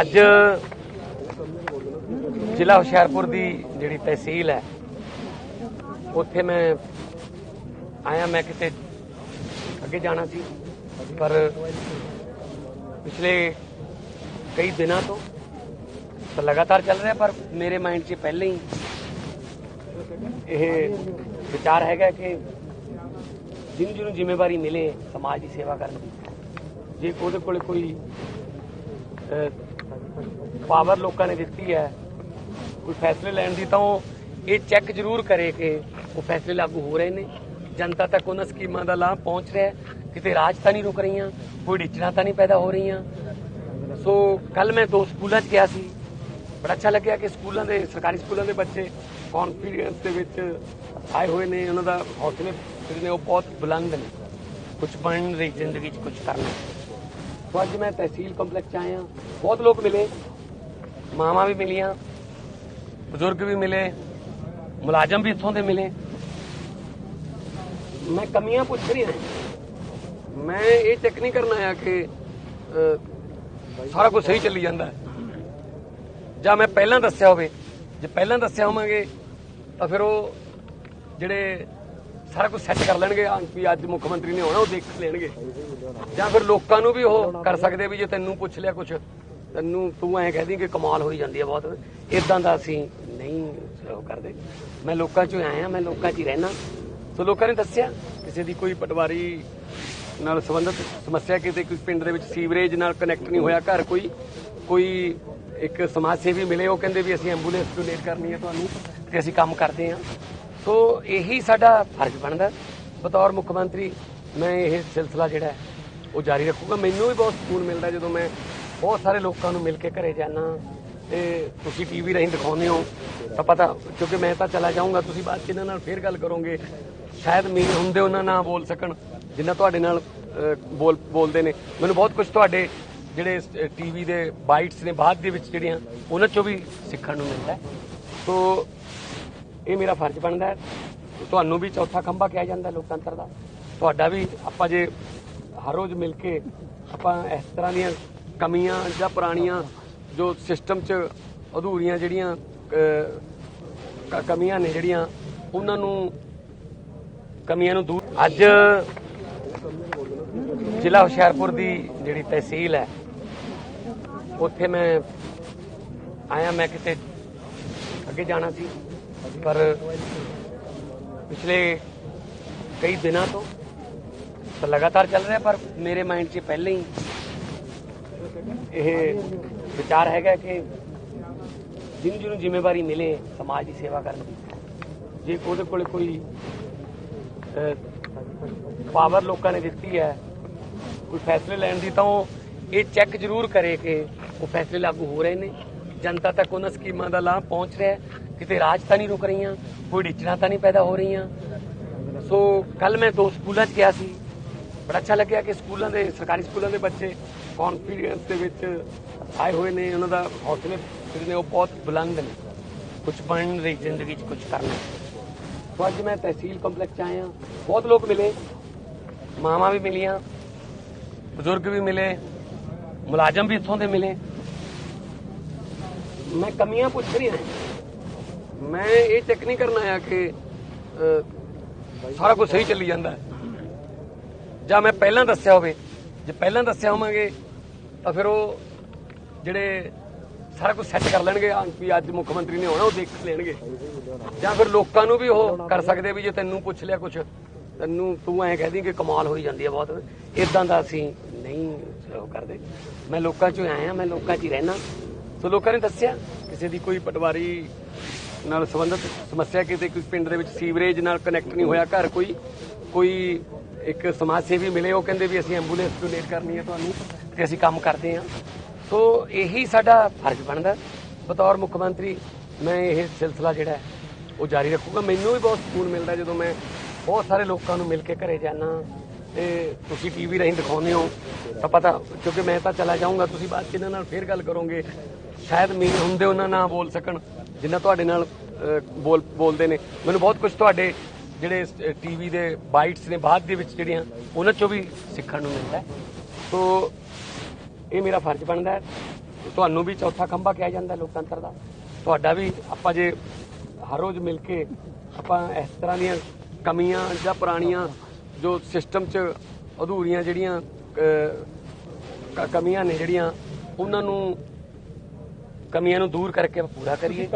ਅੱਜ ਜ਼ਿਲ੍ਹਾ ਹੁਸ਼ਿਆਰਪੁਰ ਦੀ ਜਿਹੜੀ ਤਹਿਸੀਲ ਹੈ, ਉੱਥੇ ਮੈਂ ਆਇਆ, ਮੈਂ ਕਿਤੇ ਅੱਗੇ ਜਾਣਾ ਸੀ, ਪਰ ਪਿਛਲੇ ਕਈ ਦਿਨਾਂ ਤੋਂ ਤਾਂ ਲਗਾਤਾਰ ਚੱਲ ਰਿਹਾ, ਪਰ ਮੇਰੇ ਮਾਈਂਡ 'ਚ ਪਹਿਲਾਂ ਹੀ ਇਹ ਵਿਚਾਰ ਹੈਗਾ ਕਿ ਜਿਹਨੂੰ ਜਿਹਨੂੰ ਜ਼ਿੰਮੇਵਾਰੀ ਮਿਲੇ, ਸਮਾਜ ਦੀ ਸੇਵਾ ਕਰਨ ਦੀ। ਜੇ ਉਹਦੇ ਕੋਲ ਕੋਈ ਪਾਵਰ ਲੋਕਾਂ ਨੇ ਦਿੱਤੀ ਹੈ। ਕੋਈ ਫੈਸਲੇ ਲੈਣ ਦੀ ਤਾਂ ਉਹ ਇਹ ਚੈੱਕ ਜ਼ਰੂਰ ਕਰੇ ਕਿ ਉਹ ਫੈਸਲੇ ਲਾਗੂ ਹੋ ਰਹੇ ਨੇ। ਜਨਤਾ ਤੱਕ ਉਹਨਾਂ ਸਕੀਮਾਂ ਦਾ ਲਾਭ ਪਹੁੰਚ ਰਿਹਾ ਕਿਤੇ ਰਾਜ ਤਾਂ ਨਹੀਂ ਰੁਕ ਰਹੀਆਂ, ਕੋਈ ਡਿਚਣਾ ਤਾਂ ਨਹੀਂ ਪੈਦਾ ਹੋ ਰਹੀਆਂ। ਸੋ ਕੱਲ ਮੈਂ ਦੋ ਸਕੂਲਾਂ 'ਚ ਗਿਆ ਸੀ। ਬੜਾ ਅੱਛਾ ਲੱਗਿਆ ਕਿ ਸਕੂਲਾਂ ਦੇ, ਸਰਕਾਰੀ ਸਕੂਲਾਂ ਦੇ ਬੱਚੇ ਕੌਨਫੀਡੈਂਸ ਦੇ ਵਿੱਚ ਆਏ ਹੋਏ ਨੇ। ਉਹਨਾਂ ਦਾ ਹੌਸਲੇ ਜਿਹੜੇ ਨੇ, ਉਹ ਬਹੁਤ ਬੁਲੰਦ ਨੇ। ਕੁਝ ਬਣਨ ਰਹੀ ਜ਼ਿੰਦਗੀ 'ਚ ਕੁਝ ਕਰਨਾ। ਸੋ ਅੱਜ ਮੈਂ ਤਹਿਸੀਲ ਕੰਪਲੈਕਸ 'ਚ ਆਇਆ ਬਹੁਤ ਲੋਕ ਮਿਲੇ ਮਾਵਾਂ ਵੀ ਮਿਲੀਆਂ ਬਜ਼ੁਰਗ ਵੀ ਮਿਲੇ ਮੁਲਾਜ਼ਮ ਵੀ ਇੱਥੋਂ ਦੇ ਮਿਲੇ ਮੈਂ ਕਮੀਆਂ ਪੁੱਛ ਰਹੀ ਹਾਂ ਮੈਂ ਇਹ ਚੈੱਕ ਨਹੀਂ ਕਰਨ ਆਇਆ ਕਿ ਸਾਰਾ ਕੁਝ ਸਹੀ ਚੱਲੀ ਜਾਂਦਾ ਜਾਂ ਮੈਂ ਪਹਿਲਾਂ ਦੱਸਿਆ ਹੋਵੇ ਜੇ ਪਹਿਲਾਂ ਦੱਸਿਆ ਹੋਵਾਂਗੇ ਤਾਂ ਫਿਰ ਉਹ ਜਿਹੜੇ ਸਾਰਾ ਕੁਝ ਸੈੱਟ ਕਰ ਲੈਣਗੇ ਵੀ ਅੱਜ ਮੁੱਖ ਮੰਤਰੀ ਨੇ ਆਉਣਾ, ਉਹ ਦੇਖ ਲੈਣਗੇ। ਜਾਂ ਫਿਰ ਲੋਕਾਂ ਨੂੰ ਵੀ ਉਹ ਕਰ ਸਕਦੇ ਵੀ ਜੇ ਤੈਨੂੰ ਪੁੱਛ ਲਿਆ ਕੁਝ ਤੈਨੂੰ ਤੂੰ ਐਂ ਕਹਿ ਦੀ ਕਿ ਕਮਾਲ ਹੋਈ ਜਾਂਦੀ ਹੈ ਬਹੁਤ ਇਦਾਂ ਦਾ ਅਸੀਂ ਨਹੀਂ ਉਹ ਕਰਦੇ। ਮੈਂ ਲੋਕਾਂ 'ਚੋਂ ਆਇਆ, ਮੈਂ ਲੋਕਾਂ 'ਚ ਹੀ ਰਹਿਣਾ ਸੋ ਲੋਕਾਂ ਨੇ ਦੱਸਿਆ, ਕਿਸੇ ਦੀ ਕੋਈ ਪਟਵਾਰੀ ਨਾਲ ਸੰਬੰਧਿਤ ਸਮੱਸਿਆ, ਕਿਤੇ ਕੋਈ ਪਿੰਡ ਦੇ ਵਿੱਚ ਸੀਵਰੇਜ ਨਾਲ ਕਨੈਕਟ ਨਹੀਂ ਹੋਇਆ, ਘਰ ਕੋਈ ਕੋਈ ਇੱਕ ਸਮਾਜ ਸੇਵੀ ਮਿਲੇ, ਉਹ ਕਹਿੰਦੇ ਵੀ ਅਸੀਂ ਐਂਬੂਲੈਂਸ ਡੋਨੇਟ ਕਰਨੀ ਹੈ ਤੁਹਾਨੂੰ, ਤੇ ਅਸੀਂ ਕੰਮ ਕਰਦੇ ਹਾਂ ਸੋ ਇਹੀ ਸਾਡਾ ਫਰਜ਼ ਬਣਦਾ। ਬਤੌਰ ਮੁੱਖ ਮੰਤਰੀ ਮੈਂ ਇਹ ਸਿਲਸਿਲਾ ਜਿਹੜਾ ਉਹ ਜਾਰੀ ਰੱਖੂਗਾ। ਮੈਨੂੰ ਵੀ ਬਹੁਤ ਸਕੂਨ ਮਿਲਦਾ ਜਦੋਂ ਮੈਂ ਬਹੁਤ ਸਾਰੇ ਲੋਕਾਂ ਨੂੰ ਮਿਲ ਕੇ ਘਰੇ ਜਾਣਾ ਤੇ ਤੁਸੀਂ ਟੀਵੀ ਰਾਹੀਂ ਦਿਖਾਉਂਦੇ ਹੋ। ਤਾਂ ਪਤਾ, ਕਿਉਂਕਿ ਮੈਂ ਤਾਂ ਚਲਾ ਜਾਊਂਗਾ, ਤੁਸੀਂ ਬਾਅਦ ਚ ਇਹਨਾਂ ਨਾਲ ਫੇਰ ਗੱਲ ਕਰੋਗੇ। ਸ਼ਾਇਦ ਮੇਰੇ ਹੁੰਦੇ ਉਹਨਾਂ ਨਾਲ ਬੋਲ ਸਕਣ, ਜਿੰਨਾ ਤੁਹਾਡੇ ਨਾਲ ਬੋਲ, ਬੋਲਦੇ ਨੇ। ਮੈਨੂੰ ਬਹੁਤ ਕੁਝ ਤੁਹਾਡੇ ਜਿਹੜੇ ਟੀਵੀ ਦੇ ਬਾਈਟਸ ਨੇ, ਬਾਅਦ ਦੇ ਵਿੱਚ ਜਿਹੜੀਆਂ, ਉਹਨਾਂ ਚੋਂ ਵੀ ਸਿੱਖਣ ਨੂੰ ਮਿਲਦਾ ਸੋ ਇਹ ਮੇਰਾ ਫਰਜ਼ ਬਣਦਾ ਹੈ। ਤੁਹਾਨੂੰ ਵੀ ਚੌਥਾ ਖੰਭਾ ਕਿਹਾ ਜਾਂਦਾ ਲੋਕਤੰਤਰ ਦਾ। ਤੁਹਾਡਾ ਵੀ ਆਪਾਂ ਜੇ ਹਰ ਰੋਜ਼ ਮਿਲ ਕੇ ਆਪਾਂ ਇਸ ਤਰ੍ਹਾਂ ਦੀਆਂ ਕਮੀਆਂ ਜਾਂ ਪੁਰਾਣੀਆਂ ਜੋ ਸਿਸਟਮ 'ਚ ਅਧੂਰੀਆਂ ਜਿਹੜੀਆਂ ਕਮੀਆਂ ਨੇ ਜਿਹੜੀਆਂ, ਉਹਨਾਂ ਨੂੰ ਕਮੀਆਂ ਨੂੰ ਦੂਰ ਅੱਜ ਜ਼ਿਲ੍ਹਾ ਹੁਸ਼ਿਆਰਪੁਰ ਦੀ ਜਿਹੜੀ ਤਹਿਸੀਲ ਹੈ, ਉੱਥੇ ਮੈਂ ਆਇਆ, ਮੈਂ ਕਿਤੇ ਅੱਗੇ ਜਾਣਾ ਸੀ। ਪਰ ਪਿਛਲੇ ਕਈ ਦਿਨਾਂ ਤੋਂ ਤਾਂ ਲਗਾਤਾਰ ਚੱਲ ਰਿਹਾ, ਪਰ ਮੇਰੇ ਮਾਈਂਡ 'ਚ ਪਹਿਲਾਂ ਹੀ ਇਹ ਵਿਚਾਰ ਹੈਗਾ ਕਿ ਜਿਹਨੂੰ ਜਿਹਨੂੰ ਜ਼ਿੰਮੇਵਾਰੀ ਮਿਲੇ ਸਮਾਜ ਦੀ ਸੇਵਾ ਕਰਨ ਦੀ। ਜੇ ਉਹਦੇ ਕੋਲ ਕੋਈ ਪਾਵਰ ਲੋਕਾਂ ਨੇ ਦਿੱਤੀ ਹੈ, ਕੋਈ ਫੈਸਲੇ ਲੈਣ ਦੀ, ਤਾਂ ਉਹ ਇਹ ਚੈੱਕ ਜ਼ਰੂਰ ਕਰੇ ਕਿ ਉਹ ਫੈਸਲੇ ਲਾਗੂ ਹੋ ਰਹੇ ਨੇ। ਜਨਤਾ ਤੱਕ ਉਹਨਾਂ ਸਕੀਮਾਂ ਦਾ ਲਾਭ ਪਹੁੰਚ ਰਿਹਾ ਕਿਤੇ ਰਾਜ ਤਾਂ ਨਹੀਂ ਰੁਕ ਰਹੀਆਂ, ਕੋਈ ਡਿਚਣਾ ਤਾਂ ਨਹੀਂ ਪੈਦਾ ਹੋ ਰਹੀਆਂ। ਸੋ ਕੱਲ ਮੈਂ ਦੋ ਸਕੂਲਾਂ 'ਚ ਗਿਆ ਸੀ। ਬੜਾ ਅੱਛਾ ਲੱਗਿਆ ਕਿ ਸਕੂਲਾਂ ਦੇ, ਸਰਕਾਰੀ ਸਕੂਲਾਂ ਦੇ ਬੱਚੇ ਕੌਨਫੀਡੈਂਸ ਦੇ ਵਿੱਚ ਆਏ ਹੋਏ ਨੇ, ਉਹਨਾਂ ਦਾ ਹੌਸਲੇ ਜਿਹੜੇ ਨੇ ਉਹ ਬਹੁਤ ਬੁਲੰਦ ਨੇ। ਕੁਝ ਬਣਨ ਦੀ ਜ਼ਿੰਦਗੀ 'ਚ ਕੁਝ ਕਰਨਾ। ਸੋ ਅੱਜ ਮੈਂ ਤਹਿਸੀਲ ਕੰਪਲੈਕਸ 'ਚ ਆਇਆ। ਬਹੁਤ ਲੋਕ ਮਿਲੇ। ਮਾਵਾਂ ਵੀ ਮਿਲੀਆਂ, ਬਜ਼ੁਰਗ ਵੀ ਮਿਲੇ, ਮੁਲਾਜ਼ਮ ਵੀ ਇੱਥੋਂ ਦੇ ਮਿਲੇ। ਮੈਂ ਕਮੀਆਂ ਪੁੱਛ ਰਹੀ ਹਾਂ ਮੈਂ ਇਹ ਚੈੱਕ ਨਹੀਂ ਕਰਨ ਆਇਆ ਕਿ ਸਾਰਾ ਕੁਝ ਸਹੀ ਚੱਲੀ ਜਾਂਦਾ। ਜਾਂ ਮੈਂ ਪਹਿਲਾਂ ਦੱਸਿਆ ਹੋਵੇ, ਜੇ ਪਹਿਲਾਂ ਦੱਸਿਆ ਹੋਵਾਂਗੇ, ਤਾਂ ਫਿਰ ਉਹ ਜਿਹੜੇ ਸਾਰਾ ਕੁਝ ਸੈੱਟ ਕਰ ਲੈਣਗੇ ਵੀ ਅੱਜ ਮੁੱਖ ਮੰਤਰੀ ਨੇ ਆਉਣਾ, ਉਹ ਦੇਖ ਲੈਣਗੇ। ਜਾਂ ਫਿਰ ਲੋਕਾਂ ਨੂੰ ਵੀ ਉਹ ਕਰ ਸਕਦੇ ਵੀ ਜੇ ਤੈਨੂੰ ਪੁੱਛ ਲਿਆ ਕੁਝ ਤੈਨੂੰ ਤੂੰ ਐਂ ਕਹਿ ਦੀ ਕਿ ਕਮਾਲ ਹੋਈ ਜਾਂਦੀ ਹੈ ਬਹੁਤ। ਇਦਾਂ ਦਾ ਅਸੀਂ ਨਹੀਂ ਉਹ ਕਰਦੇ। ਮੈਂ ਲੋਕਾਂ 'ਚੋਂ ਆਇਆ, ਮੈਂ ਲੋਕਾਂ 'ਚ ਹੀ ਰਹਿਣਾ ਸੋ ਲੋਕਾਂ ਨੇ ਦੱਸਿਆ? ਕਿਸੇ ਦੀ ਕੋਈ ਪਟਵਾਰੀ ਨਾਲ ਸੰਬੰਧਿਤ ਸਮੱਸਿਆ ਕਿਤੇ ਕੋਈ ਪਿੰਡ ਦੇ ਵਿੱਚ ਸੀਵਰੇਜ ਨਾਲ ਕਨੈਕਟ ਨਹੀਂ ਹੋਇਆ, ਘਰ ਕੋਈ ਕੋਈ ਇੱਕ ਸਮਾਜ ਸੇਵੀ ਮਿਲੇ, ਉਹ ਕਹਿੰਦੇ ਵੀ ਅਸੀਂ ਐਂਬੂਲੈਂਸ ਡੋਨੇਟ ਕਰਨੀ ਹੈ ਤੁਹਾਨੂੰ ਤੇ ਅਸੀਂ ਕੰਮ ਕਰਦੇ ਹਾਂ। ਸੋ ਇਹੀ ਸਾਡਾ ਫਰਜ਼ ਬਣਦਾ। ਬਤੌਰ ਮੁੱਖ ਮੰਤਰੀ ਮੈਂ ਇਹ ਸਿਲਸਿਲਾ ਜਿਹੜਾ ਉਹ ਜਾਰੀ ਰੱਖੂਗਾ। ਮੈਨੂੰ ਵੀ ਬਹੁਤ ਸਕੂਨ ਮਿਲਦਾ ਜਦੋਂ ਮੈਂ ਬਹੁਤ ਸਾਰੇ ਲੋਕਾਂ ਨੂੰ ਮਿਲ ਕੇ ਘਰੇ ਜਾਣਾ ਤੇ ਤੁਸੀਂ ਟੀਵੀ ਰਾਹੀਂ ਦਿਖਾਉਂਦੇ ਹੋ। ਤਾਂ ਪਤਾ, ਕਿਉਂਕਿ ਮੈਂ ਤਾਂ ਚਲਾ ਜਾਊਂਗਾ, ਤੁਸੀਂ ਬਾਅਦ ਚ ਇਹਨਾਂ ਨਾਲ ਫੇਰ ਗੱਲ ਕਰੋਗੇ। ਸ਼ਾਇਦ ਮੇਰੇ ਹੁੰਦੇ ਉਹਨਾਂ ਨਾ ਬੋਲ ਸਕਣ। ਜਿੰਨਾ ਤੁਹਾਡੇ ਨਾਲ ਬੋਲ, ਬੋਲਦੇ ਨੇ। ਮੈਨੂੰ ਬਹੁਤ ਕੁਝ ਤੁਹਾਡੇ ਜਿਹੜੇ ਟੀਵੀ ਦੇ ਬਾਈਟਸ ਨੇ ਬਾਅਦ ਦੇ ਵਿੱਚ ਜਿਹੜੀਆਂ, ਉਹਨਾਂ ਚੋਂ ਵੀ ਸਿੱਖਣ ਨੂੰ ਮਿਲਦਾ ਸੋ, ਇਹ ਮੇਰਾ ਫਰਜ਼ ਬਣਦਾ ਹੈ। ਤੁਹਾਨੂੰ ਵੀ ਚੌਥਾ ਖੰਭਾ ਕਿਹਾ ਜਾਂਦਾ ਲੋਕਤੰਤਰ ਦਾ। ਤੁਹਾਡਾ ਵੀ ਆਪਾਂ ਜੇ ਹਰ ਰੋਜ਼ ਮਿਲ ਕੇ ਆਪਾਂ ਇਸ ਤਰ੍ਹਾਂ ਦੀਆਂ ਕਮੀਆਂ ਜਾਂ ਪੁਰਾਣੀਆਂ ਜੋ ਸਿਸਟਮ 'ਚ ਅਧੂਰੀਆਂ ਜਿਹੜੀਆਂ ਕਮੀਆਂ ਨੇ ਜਿਹੜੀਆਂ, ਉਹਨਾਂ ਨੂੰ, ਕਮੀਆਂ ਨੂੰ ਦੂਰ ਕਰਕੇ ਆਪਾਂ ਪੂਰਾ ਕਰੀਏ।